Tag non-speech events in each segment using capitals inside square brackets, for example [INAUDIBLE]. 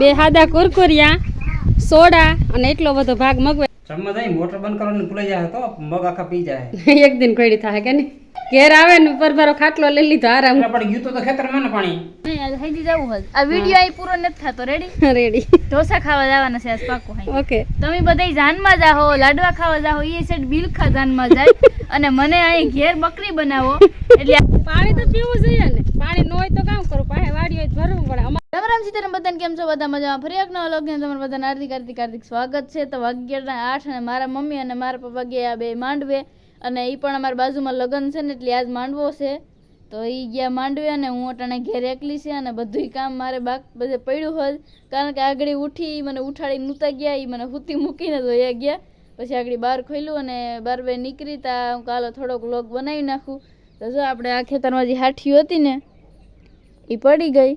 બે હાદા કુરકુરિયા સોડા અને એટલો બધો ભાગ મગવે જમવા જાય મોટર બંધ કરવાનું ભૂલાઈ જાય તો મગ આખા પી જાય. [LAUGHS] એક દિન કોઈડી થાય કે નહીં? ઘેર આવે ને પરભારો ખાટલો લઈ લીધો આરામ. પણ ગયું તો ખેતરમાં ને પાણી. નહીં હજી જવું હોય. આ વીડિયો અહીં પૂરો નથી થતો રેડી રેડી ઢોસા ખાવા જવાના છે આજ પાકું હાઈ. ઓકે તમે બધા જાનમાં જાહો લાડવા ખાવા જાહો એ સેટ બિલખા જાનમાં જાય. અને મને અહીં ઘેર બકરી બનાવો. એટલે [LAUGHS] પાણી તો પીવું જોઈએ ને. પાણી ન હોય તો કામ કરું? પાસે વાડી હોય ભરવું પડે. રામ રામ સીતારામ બધાને કેમ છો? બધા મજામાં? ફરી એક નવા લોગને તમારું બધાને હાર્દિક હાર્દિક હાર્દિક સ્વાગત છે. તો વાગ્યાના આઠ અને મારા મમ્મી અને મારા પપ્પા ગયા બે માંડવે અને એ પણ અમારા બાજુમાં લગ્ન છે ને એટલે આજ માંડવો છે. તો એ ગયા માંડવે અને હું અટાણે ઘેર એકલી છે અને બધુંય કામ મારે બાક બધે પડ્યું હોય કારણ કે આગળ ઉઠી મને ઉઠાડી નૂતા ગયા એ મને હુતી મૂકીને ધોયા ગયા. પછી આગળ બહાર ખોલ્યું અને બાર બે નીકળી તા હું કાલો થોડોક લોગ બનાવી નાખું. તો જો આપણે આ ખેતરમાં જે હાઠીઓ હતી ને એ પડી ગઈ.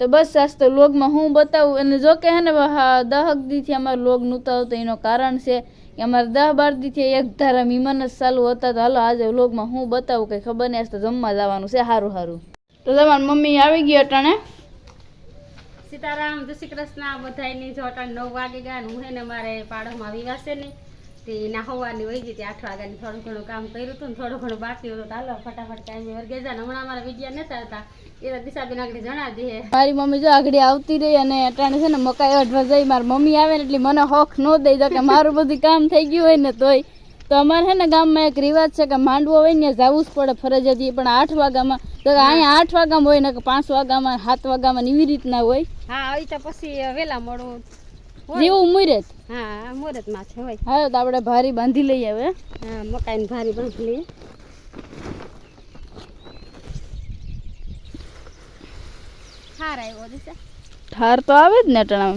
તો બસ આજ તો લોગમાં હું બતાવું. અને જો કે હે ને હા દહક દીથી અમારે લોગ નહોતા આવતો, એનું કારણ છે કે અમારે દહ બાર દીથી એક ધારા મીમાન જ ચાલુ હતા. તો હાલો, આજે લોગમાં હું બતાવું, કંઈ ખબર નહીં, આજ તો જમવા જવાનું છે સારું સારું તો તમારી મમ્મી આવી ગઈ અટાણે. સીતારામ, જય શ્રી કૃષ્ણ, બધાયની જો અટાણે નવ વાગે ગયા હું હે ને, મારે પાડોમાં વિવાસે નહીં તે ના હોવાની વહી ગઈ હતી આઠ વાગ્યાની થોડું ઘણું કામ કર્યું હતું ને થોડું ઘણું બાકી હતું હાલો ફટાફટ કાંઈ વર્ગે જાય હમણાં અમારા વિડીયા નતા હતા. મારી મમ્મી જો આગળ આવતી રહી અને અટાણે છે ને મકાઈ અઢવા જઈ મારી મમ્મી આવે ને એટલે મને હોખ ન દઈ દો કે મારું બધું કામ થઈ ગયું હોય ને તોય. તો અમારે છે ને ગામમાં એક રિવાજ છે કે માંડવો હોય ને જવું જ પડે ફરજિયાત પણ આઠ વાગ્યામાં. તો અહીંયા આઠ વાગ્યામાં હોય ને કે પાંચ વાગ્યામાં સાત વાગ્યામાં એવી રીતના હોય. હા આવી તો પછી વેલા મોડું જેવું મુરત. હા મુહૂર્તમાં છે હોય. હા તો આપણે ભારી બાંધી લઈએ હવે. હા મકાઈ ભારી બાંધી લઈએ. આવ્યો ઠાર તો આવે જ ને ટણા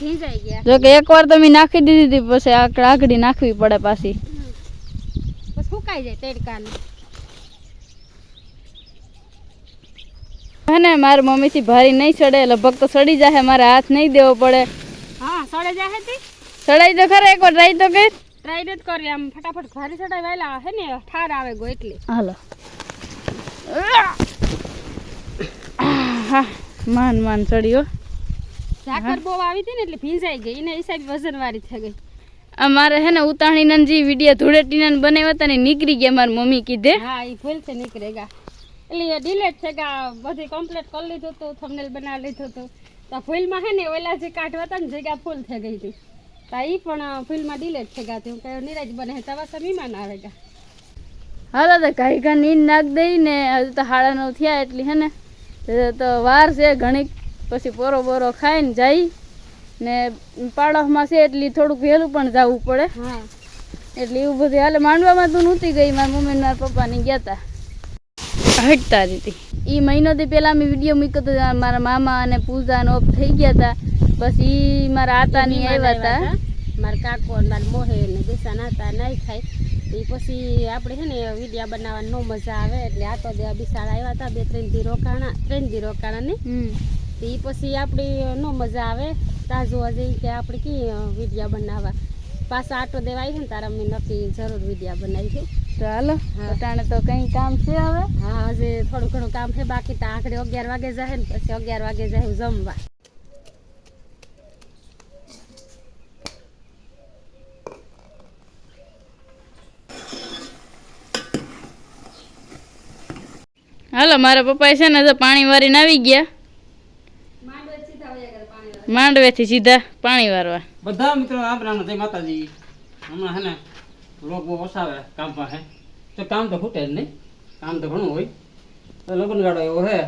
ભીંજાઈ ગયા. જો કે એકવાર તમે નાખી દીધી હતી પછી આકડ આકડી નાખવી પડે પાછી. પછી સુકાઈ જાય તડકાને. હે ને મારી મમ્મીથી ભારી નહીં ચડે લગભગ તો સડી જાય મારે હાથ નહીં દેવો પડે. હા સડે જાય હતી સડાઈ તો ખરા એકવાર ટ્રાય તો કર ટ્રાય જ કરી આમ ફટાફટ ભારી સડાઈ વહેલા હે ને ઠાર આવે ગો એટલે. હાલો. હા માન માન ચડ્યો ઝાકર બહુ આવી હતી ને એટલે ભીંજાઈ ગઈ ને હિસાબે વજન વાળી થઈ ગઈ. અમારે હે ને ઉતાણીના જે વીડિયો ધૂળેટીના બનાવ્યા હતા ને નીકળી ગયા મારી મમ્મી કીધે. હા એ ભૂલ છે નીકળેગા એટલે ડિલેટ છે કે બધું કમ્પ્લીટ કરી લીધું હતું થંબનેલ બનાવી લીધું હતું તો ફૂલમાં હે ને ઓલા જે કાઢવા હતા ને જગ્યા ફૂલ થઈ ગઈ હતી. તો એ પણ ફૂલમાં ડિલેટ થઈ ગયા હું કહ્યું નિરાજ બને તવા સમીમાં આવે ગયા હાલો તો ઘાઈ ઘા નીંદ નાખ દઈ ને હજુ તો હાડા નવ થયા એટલી હે ને. તો વાર છે ઘણી પછી પોરો બોરો ખાઈને જાય. ને પાડોશમાં છે એટલી થોડુંક વહેલું પણ જવું પડે. હા. એટલે એવું બધું હાલે. માંડવામાં તો નહોતી ગઈ. મારા મમ્મી મારા પપ્પાની ગયા હતા હટતા હતી. એ મહિનોથી પહેલાં મેં વીડિયો મૂક્યો હતો મારા મામા અને પૂજા ઓફ થઈ ગયા હતા બસ એ મારા આતાની આવ્યા હતા મારા કાકો મારા મોહે ને દિશા નાતા નહીં થાય. એ પછી આપણે છે ને વિડીયા બનાવવાની નો મજા આવે એટલે આ તો બે બિસાડા આવ્યા હતા બે ત્રણ દી રોકાણા ત્રણ દી રોકાણાની એ પછી આપણી નો મજા આવે. જોવા જઈએ કે આપણે કઈ વિડીયા બનાવવા. પાછા આટો દેવા આવી છે ને તારા મેં નથી જરૂર વિડીયા બનાવી છે. તો હાલો અટાણે તો કઈ કામ છે હવે? હા હજી થોડું ઘણું કામ છે બાકી તો આખરે અગિયાર વાગે જાય ને પછી અગિયાર વાગે જાય જમવા. હાલો મારા પપ્પા છે ને તો પાણી વારીને આવી ગયા. માંડવેથી સીધા પાણી વારવા. બધા મિત્રો આપણા જય માતાજી. હમણાં હે ને લોક બહુ વસાવે કામ પાસે તો કામ તો ખૂટે જ નહીં. કામ તો ઘણું હોય. તો લગ્ન ગાડો એવો હે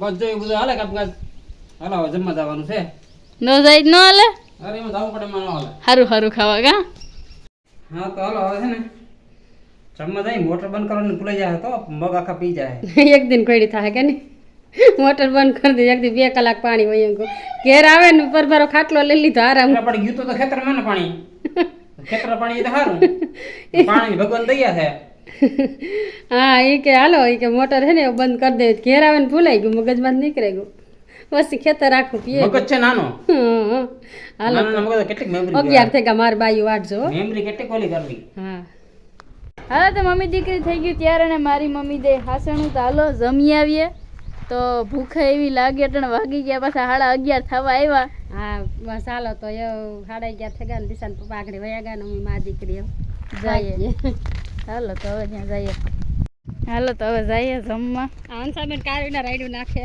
બસ જો એવું બધું હાલે કામકાજ. હાલો હવે જમવા જવાનું છે. ન જાય ન હાલે? અરે એમાં જવું પડે એમાં ન હાલે. સારું સારું ખાવા કા? હા તો હાલો હવે છે ને. જમવા જાય મોટર બંધ કરવાનું ભૂલાઈ જાય તો મગ આખા પી જાય. [LAUGHS] એક દિન કોઈડી થાય કે નહીં? મોટર બંધ કરી દીધી એક દી બે કલાક પાણી વહી ગયું ઘેર આવે ને પરભારો ખાટલો લઈ લીધો આરામ. પડી પણ ગયું તો ખેતરમાં ને પાણી. ખેતર પાણી તો સારું [LAUGHS] પાણી ભગવાન તૈયાર છે. હા એ કે હાલો એ કે મોટર હે ને બંધ કરી દે. ઘેર આવે ને ભૂલાઈ ગયું મગજમાં નીકળી ગયું. બસ ખેતર રાખું પીએ મગજ છે નાનો. હાલો. મગજ કેટલી મેમરી અગિયાર થઈ ગયા મારી બાઈ વાટજો. મેમરી કેટલી કોલી કરવી. હા. હાલો તો મમ્મી દીકરી થઈ ગયું ત્યારે ને મારી મમ્મી દે હાસણું. તો હાલો જમી આવીએ. તો ભૂખે એવી લાગી ત્રણ વાગી ગયા પાછા સાડા અગિયાર થવા આવ્યા. હા ચાલો તો એ સાડા અગિયાર થઈ ગયા ને દિશાને પપ્પા આગળ વયા ગયા ને મા દીકરી જઈએ. હાલો તો હવે ત્યાં જઈએ. હાલો તો હવે જઈએ જમવા. હંસાબેન કાઢીને રાયડું નાખે.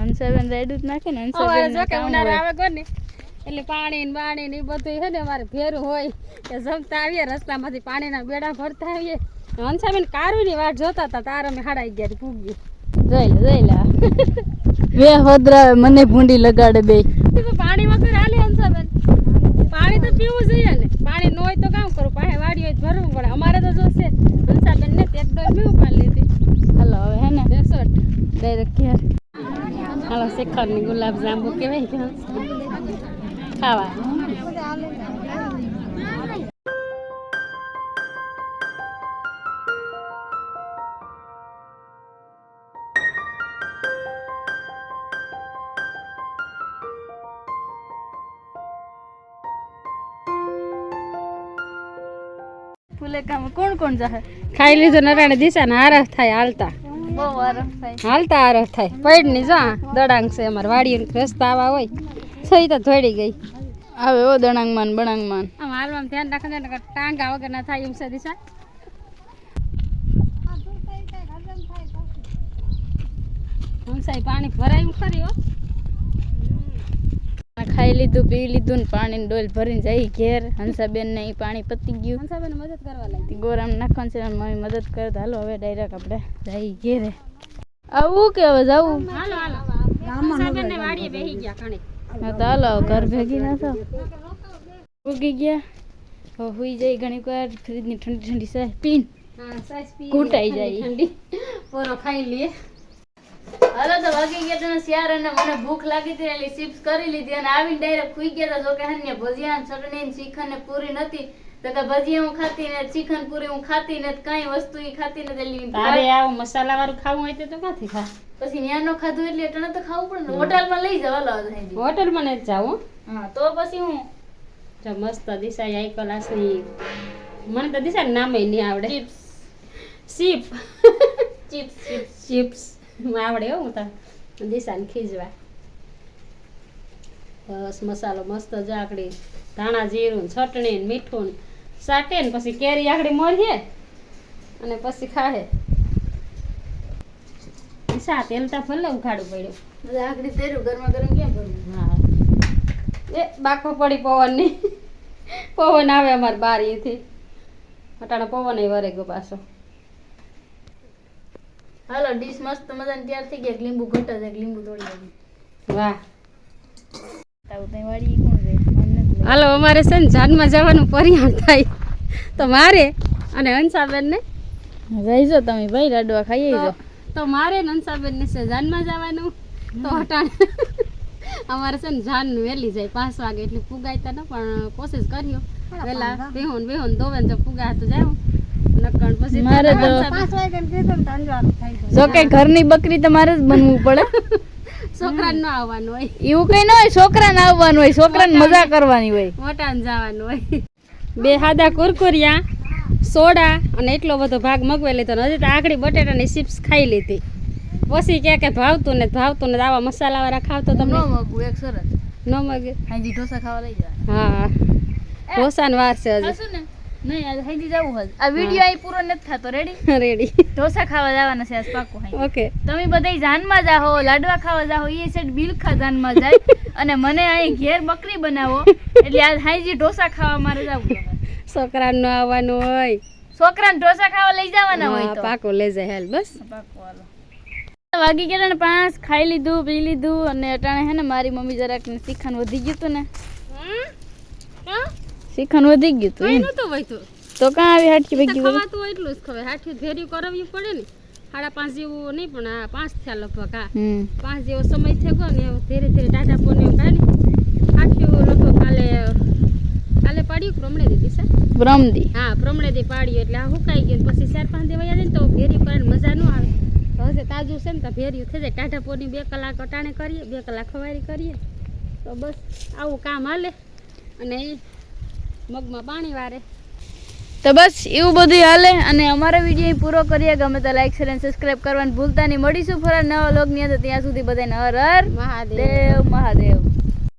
હંસાબેન રાયડું જ નાખે ને હંસાબેન જો કે ઉનાળો આવે કોણ ને એટલે પાણી ને બાણી ને એ બધું છે ને અમારે ભેરું હોય કે જમતા આવીએ રસ્તામાંથી પાણીના બેડા ભરતા આવીએ. હંસાબેન કારુની વાટ જોતા હતા તાર અમે સાડા અગિયાર પૂગ્યું જોઈ લે જોઈ લે. બે હોદરા મને ભૂંડી લગાડે બે. પાણી વગર હાલે હંસાબેન પાણી તો પીવું જોઈએ ને. પાણી ન હોય તો કામ કરું પાસે વાડી હોય ભરવું પડે. અમારે તો જોશે હંસાબેન ને તે એક ડોલ મેં ઉપાડી લીધી. હાલો હવે હે ને? રેસોટ ડાયરેક્ટ ઘેર. હાલો શિખરની ગુલાબ જાંબુ કેવાય ખાવા. ફુલેકામાં કોણ કોણ જાહે? ખાઈ લીધું નરાણે દિશા ને આરસ થાય હાલતા. બહુ આરામ થાય. હાલતા આરસ થાય. પડની જા દડાંગ છે અમાર વાડી રસ્તા આવા હોય. સહી તો ધોડી ગઈ. આવે ઓ દળાંગ માન બણાંગ માન આમ હાલવામાં ધ્યાન રાખે ને ટાંગા વગર ના થાય એમ છે દિશા. હંસાઈ પાણી ભરાયું ખરી હો. ખાઈ લીધું પી લીધું ને પાણીની ડોલ ભરીને જઈ ઘેર. હંસાબેન ને પાણી પતી ગયું. હંસાબેન મદદ કરવા લાગી. ગોરામ નાખવાનું છે મમ્મી મદદ કરે તો હાલો હવે ડાયરેક્ટ આપણે જઈ ઘેરે. આવું કે હવે જવું? હાલો હાલો. હંસાબેન ને વાડીએ બેહી ગયા. ઘણી. હા તો હાલો ઘર ભેગી ના થો ઉગી ગયા. હવે હુઈ જઈ ઘણી વાર. ફ્રીજની ઠંડી ઠંડી ચાય પીન. હા ઘૂંટાઈ જાય. ઠંડી પૂરો ખાઈ લઈએ હાલો તો વાગી ગયા તને શિયાર અને મને ભૂખ લાગી હતી એટલે ચિપ્સ કરી લીધી અને આવીને ડાયરેક્ટ ખુઈ ગયા હતા. જોકે હન્ય ભજીયા ચટણી ને ચીખન ને પૂરી નથી તો કે ભજીયા હું ખાતી ને ચીખન પૂરી હું ખાતી ને કઈ વસ્તુ ઈ ખાતી ને એટલે તારે આ મસાલા વાળું ખાવું હોય તો તો ક્યાંથી ખા? પછી ન્યાનો ખાધું એટલે અટણે તો ખાવું પડે હોટલ હોટલમાં લઈ જવા હાંજે. હોટલમાં ને જ જાવ હા તો પછી હું? જો મસ્ત દિશા આઈ ક્લાસની મને તો દિશા નામે નહીં આવડે. ચિપ્સ સીપ ચિપ્સ ચિપ્સ ચિપ્સ આવડે હો હું તો. દિશાને ખીજવા. બસ મસાલો મસ્ત જાકડી ધાણા જીરું ને મીઠું સાટે ને પછી કેરી આકડી મોરીએ અને પછી ખાહે. દિશા તેલ તા ભલે ઉઘાડું પડ્યું. આગળ તેરું ગરમા ગરમ કેમ ભરવું? હા. એ બાકો પડી પવનની. પવન આવે અમારે બારીથી. અટાણે પવન વરે ગયો પાછો. હાલો ડીશ મસ્ત મજાની તૈયાર થઈ એક લીંબુ ઘટે છે એક લીંબુ તોડી દેવું વાહ. હાલો અમારે છે ને જાનમાં જવાનું પરિણામ થાય. તો મારે અને હંસાબેન ને જઈજો તમે ભાઈ લાડવા ખાઈ જો તો મારે ને હંસાબેન ને છે જાનમાં જવાનું. તો હટાણ [LAUGHS] અમારે છે ને જાન વહેલી જાય પાંચ વાગે. એટલે પુગાયતા ન પણ કોશિશ કર્યો. વહેલા બેહોન બેહોન દોવે જો પુગા તો પછી મારે તો- જો કે ઘરની બકરી તમારે જ બનવું પડે. છોકરાને ન આવવાનું હોય. એવું કઈ ન હોય છોકરાને આવવાનું હોય છોકરાને મજા કરવાની હોય. મોટાને જવાનું હોય. બે હાદા કુરકુરિયા સોડા અને એટલો બધો ભાગ મગવી લીધો હજી તો આખડી બટેટાની ચિપ્સ ખાઈ લીધી. પછી કે કે ભાવતું ને ભાવતું ને આવા મસાલાવાળા ખાવ તો તમને? મગું એક સરસ. ન મગે? હાજી ઢોસા ખાવા લઈ જાય હા. ઢોસાનો વાર છે હજી. ને? નહીં આજ હાજી જવું હજ આ વીડિયો અહીં પૂરો નથી થતો. રેડી રેડી [LAUGHS] ઢોસા ખાવા જવાના છે આજ પાકું હાઈ ઓકે તમે બધાય જાનમાં જાહો લાડવા ખાવા જાહો એ સાઈડ બિલખા જાનમાં જાય. [LAUGHS] અને મને અહીં ઘેર બકરી બનાવો એટલે આજ હાઈજી ઢોસા ખાવા મારે જવું છોકરાને ન આવવાનું હોય. છોકરાને ઢોસા ખાવા લઈ જવાના હોય તો. પાકું લઈ જાય હાલ બસ. પાકું હાલો. વાગી ગયા ને પાંચ ખાઈ લીધું પી લીધું અને અટાણે હે ને મારી મમ્મી જરાક ને શીખાન વધી ગયું હતું ને. શીખાન વધી ગયું તું એનું તો વહીતું તો કાં આવી હાટકી ભેગી? ખવાતું હોય એટલું જ ખવાય. હાટકી ભેર્યું કરાવવી પડે ને. સાડા પાંચ જેવું નહીં પણ આ પાંચ થયા લગભગ હા. પાંચ જેવો સમય થઈ ગયો ને ધીરે ધીરે ટાટા પોને એવું ને. આઠ્યું લગભગ કાલે કાલે પાડ્યું પ્રમણે દીધી સર બ્રહ્મદી. હા પ્રમણે દી પાડ્યું એટલે આ હુકાઈ ગયું ને પછી ચાર પાંચ દેવા ને તો ઘેરી કરીને મજા ન આવે. હશે તાજું છે ને તો ભેર્યું થઈ જાય. ટાટા પોની બે કલાક અટાણે કરીએ બે કલાક ખવારી કરીએ. તો બસ આવું કામ હાલે. અને મગમાં પાણી વારે. તો બસ એવું બધું હાલે અને અમારો વીડિયો પૂરો કરીએ. ગમે તો લાઈક શેર અને સબસ્ક્રાઈબ કરવાનું ભૂલતા નહીં. મળીશું ફરા નવા લોગની અંદર. ત્યાં સુધી બધાને હર હર મહાદેવ. દેવ મહાદેવ.